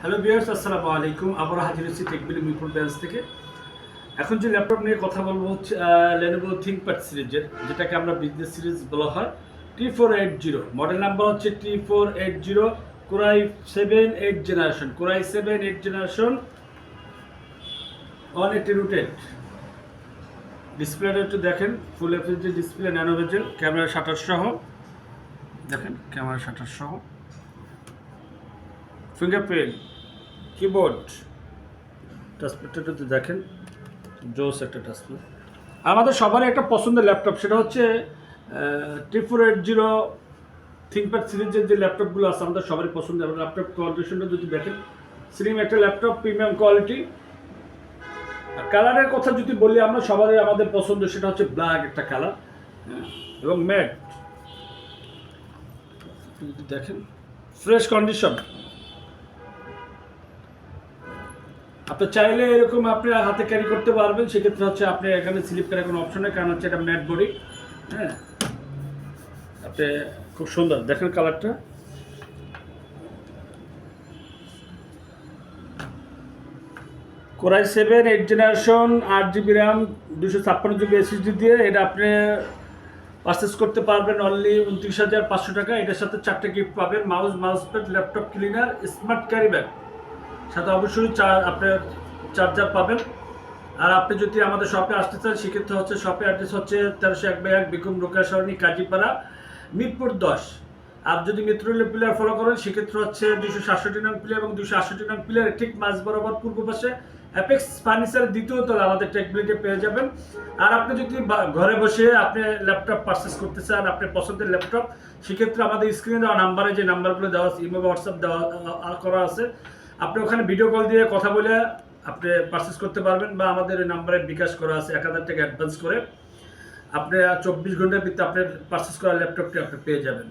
Hello বিয়ার্স আসসালামু আলাইকুম। আবার হাজির হচ্ছি টেকবিলি মিরপুর ব্রাঞ্চ থেকে। এখন যে ল্যাপটপ নিয়ে কথা বলব হচ্ছে লেনোভো থিঙ্কপ্যাড সিরিজের যেটাকে আমরা বিজনেস সিরিজ বলা হয় T four eight zero model number হচ্ছে T four eight zero core i seven eight generation core i seven eight generation one eighty rotated ডিসপ্লেটা একটু দেখেন। Full FHD display nano bezel camera shutter সহ। দেখেন camera shutter সহ। Fingerprint keyboard. টাচপ্যাডটা একটু দেখেন। জোস একটা টাচপ্যাড আমাদের সবারই একটা পছন্দের ল্যাপটপ সেটা হচ্ছে ট্রিপোর এইট জিরো থিঙ্কপ্যাড সিরিজের যে ল্যাপটপগুলো আছে আমাদের সবারই পছন্দের। ল্যাপটপ কোয়ালিটিশনটা যদি দেখেন স্লিম একটা ল্যাপটপ প্রিমিয়াম কোয়ালিটি কালারের কথা যদি বলি আমরা সবারই আমাদের পছন্দ সেটা হচ্ছে ব্ল্যাক একটা কালার এবং ম্যাট যদি দেখেন ফ্রেশ কন্ডিশন আপনি চাইলে এরকম আপনি হাতে ক্যারি করতে পারবেন, সেক্ষেত্রে হচ্ছে আপনি এখানে স্লিপ করার কোনো অপশন নেই, কারণ হচ্ছে এটা ম্যাট বডি হ্যাঁ? আপনি খুব সুন্দর, দেখেন কালারটা core i seven eight generation আট জিবি র্যাম দুশো ছাপ্পান্ন জিবি এসএসডি দিয়ে এটা আপনি পারচেস করতে পারবেন অনলি উনত্রিশ হাজার পাঁচশো টাকা। এটার সাথে চারটে গিফট পাবেন mouse mouse pad laptop cleaner smart carry bag সাথে অবশ্যই চার আপনার চার্জার পাবেন। আর আপনি যদি আমাদের শপে আসতে চান, সেক্ষেত্রে হচ্ছে শপে অ্যাড্রেস হচ্ছে তেরোশো এক বাই এক বিকুম রোকা সরণি, কাজীপাড়া, মিরপুর দশ। আর যদি মিত্রুল্য প্লেয়ার ফলো করেন, সেক্ষেত্রে হচ্ছে দুশো সাতষট্টি নং প্লেয়ার এবং দুশো আটষট্টি নং প্লেয়ার ঠিক মাঝ বরাবর পূর্ব পাশে অ্যাপেক্স ফার্নিচারের দ্বিতীয় তলা আমাদের টেকবিলিটি পেয়ে যাবেন। আর আপনি যদি ঘরে বসে আপনি ল্যাপটপ পারচেস করতে চান, আপনার পছন্দের ল্যাপটপ সেক্ষেত্রে আমাদের স্ক্রিনে দেওয়া নাম্বারে যে নাম্বারগুলো দেওয়া আছে ইমো বা হোয়াটসঅ্যাপ দেওয়া করা আছে আপনি ওখানে ভিডিও কল দিয়ে কথা বলে আপনি পারচেস করতে পারবেন বা আমাদের এই নাম্বারে বিকাশ করা আছে এক হাজার টাকা অ্যাডভান্স করে। আপনি চব্বিশ ঘণ্টার ভিত্তি আপনার পারচেস করা ল্যাপটপটি আপনি পেয়ে যাবেন।